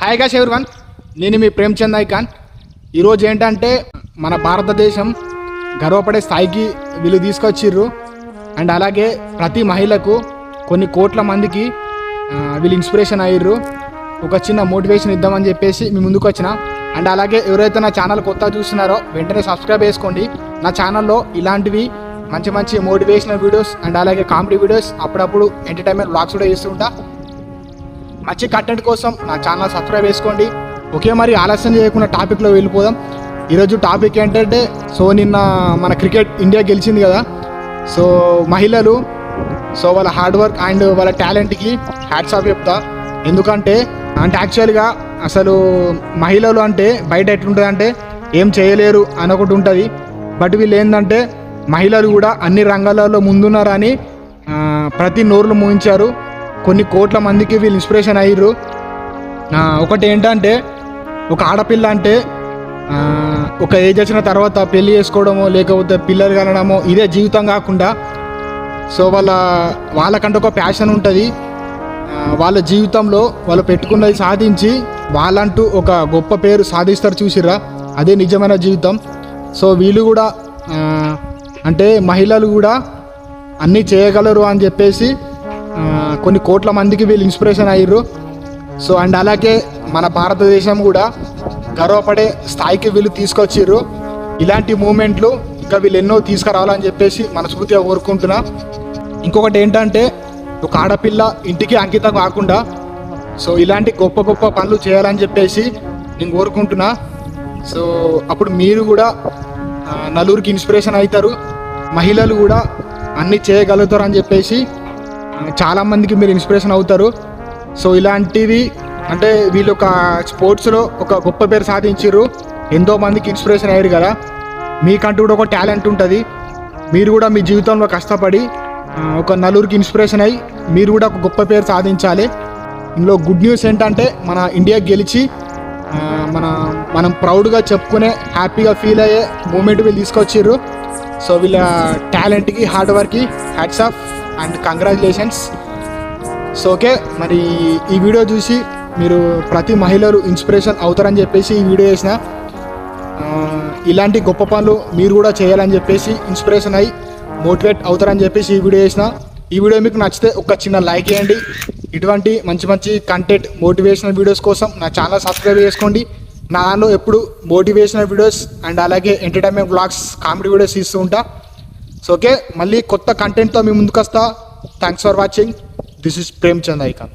Hi gosh everyone నేను మీ Premchand icon ఈరోజు ఏంటంటే మన భారతదేశం గర్వపడే స్థాయికి వీళ్ళు తీసుకొచ్చిర్రు. అండ్ అలాగే ప్రతి మహిళకు కొన్ని కోట్ల మందికి వీళ్ళు ఇన్స్పిరేషన్ అయ్యారు ఒక చిన్న మోటివేషన్ ఇద్దామని చెప్పేసి మీ ముందుకు వచ్చిన. అండ్ అలాగే ఎవరైతే నా ఛానల్ కొత్త చూస్తున్నారో వెంటనే సబ్స్క్రైబ్ చేసుకోండి. నా ఛానల్లో ఇలాంటివి మంచి మంచి మోటివేషనల్ వీడియోస్ అండ్ అలాగే కామెడీ వీడియోస్ అప్పుడప్పుడు ఎంటర్టైన్మెంట్ బ్లాగ్స్ కూడా చేస్తుంటా. మంచి కంటెంట్ కోసం నా ఛానల్ సబ్స్క్రైబ్ చేసుకోండి. ఓకే మరి ఆలస్యం చేయకుండా టాపిక్లో వెళ్ళిపోదాం. ఈరోజు టాపిక్ ఏంటంటే సో నిన్న మన క్రికెట్ ఇండియా గెలిచింది కదా. సో మహిళలు సో వాళ్ళ హార్డ్ వర్క్ అండ్ వాళ్ళ టాలెంట్కి హ్యాట్స్ ఆఫ్ చెప్తా. ఎందుకంటే అంటే యాక్చువల్గా అసలు మహిళలు అంటే బయట ఎట్లుంటుంది అంటే ఏం చేయలేరు అని ఒకటి ఉంటుంది. బట్ వీళ్ళు ఏంటంటే మహిళలు కూడా అన్ని రంగాలలో ముందున్నారని ప్రతి నోరులు మూయించారు. కొన్ని కోట్ల మందికి వీళ్ళు ఇన్స్పిరేషన్ అయ్యారు ఒకటి ఏంటంటే ఒక ఆడపిల్ల అంటే ఒక ఏజ్ వచ్చిన తర్వాత పెళ్ళి చేసుకోవడమో లేకపోతే పిల్లలు కనడమో ఇదే జీవితం కాకుండా సో వాళ్ళ వాళ్ళకంటే ఒక ప్యాషన్ ఉంటుంది. వాళ్ళ జీవితంలో వాళ్ళు పెట్టుకున్నది సాధించి వాళ్ళంటూ ఒక గొప్ప పేరు సాధిస్తారు చూసిర్రా? అదే నిజమైన జీవితం. సో వీళ్ళు కూడా అంటే మహిళలు కూడా అన్నీ చేయగలరు అని చెప్పేసి కొన్ని కోట్ల మందికి వీళ్ళు ఇన్స్పిరేషన్ అయ్యారు సో అండ్ అలాగే మన భారతదేశం కూడా గర్వపడే స్థాయికి వీళ్ళు తీసుకొచ్చిర్రు. ఇలాంటి మూమెంట్లు ఇంకా వీళ్ళు ఎన్నో తీసుకురావాలని చెప్పేసి మనస్ఫూర్తిగా కోరుకుంటున్నా. ఇంకొకటి ఏంటంటే ఒక ఆడపిల్ల ఇంటికి అంకితం కాకుండా సో ఇలాంటి గొప్ప గొప్ప పనులు చేయాలని చెప్పేసి నేను కోరుకుంటున్నా. సో అప్పుడు మీరు కూడా నలుగురికి ఇన్స్పిరేషన్ అవుతారు. మహిళలు కూడా అన్నీ చేయగలుగుతారు అని చెప్పేసి చాలామందికి మీరు ఇన్స్పిరేషన్ అవుతారు. సో ఇలాంటివి అంటే వీళ్ళు ఒక స్పోర్ట్స్లో ఒక గొప్ప పేరు సాధించారు ఎంతో మందికి ఇన్స్పిరేషన్ అయ్యారు కదా. మీకంటూ కూడా ఒక టాలెంట్ ఉంటుంది. మీరు కూడా మీ జీవితంలో కష్టపడి ఒక నలుగురికి ఇన్స్పిరేషన్ అయ్యి మీరు కూడా ఒక గొప్ప పేరు సాధించాలి. ఇందులో గుడ్ న్యూస్ ఏంటంటే మన ఇండియా గెలిచి మన మనం ప్రౌడ్గా చెప్పుకునే హ్యాపీగా ఫీల్ అయ్యే మూమెంట్ వీళ్ళు తీసుకొచ్చారు సో వీళ్ళ టాలెంట్కి హార్డ్ వర్క్కి hats off. And congratulations. So okay మరి ఈ వీడియో చూసి మీరు ప్రతి మహిళలు ఇన్స్పిరేషన్ అవుతారని చెప్పేసి ఈ వీడియో చేసిన. ఇలాంటి గొప్ప పనులు మీరు కూడా చేయాలని చెప్పేసి ఇన్స్పిరేషన్ అయ్యి మోటివేట్ అవుతారని చెప్పేసి ఈ వీడియో చేసిన. ఈ వీడియో మీకు నచ్చితే ఒక చిన్న లైక్ చేయండి. ఇటువంటి మంచి మంచి కంటెంట్ మోటివేషనల్ వీడియోస్ కోసం నా ఛానల్ సబ్స్క్రైబ్ చేసుకోండి. నా దానిలో ఎప్పుడు మోటివేషనల్ వీడియోస్ అండ్ అలాగే ఎంటర్టైన్మెంట్ బ్లాగ్స్ కామెడీ వీడియోస్ ఇస్తూ ఉంటా. సో ఓకే మళ్ళీ కొత్త కంటెంట్తో మీ ముందుకు వస్తా thanks for watching this is Prem Chand icon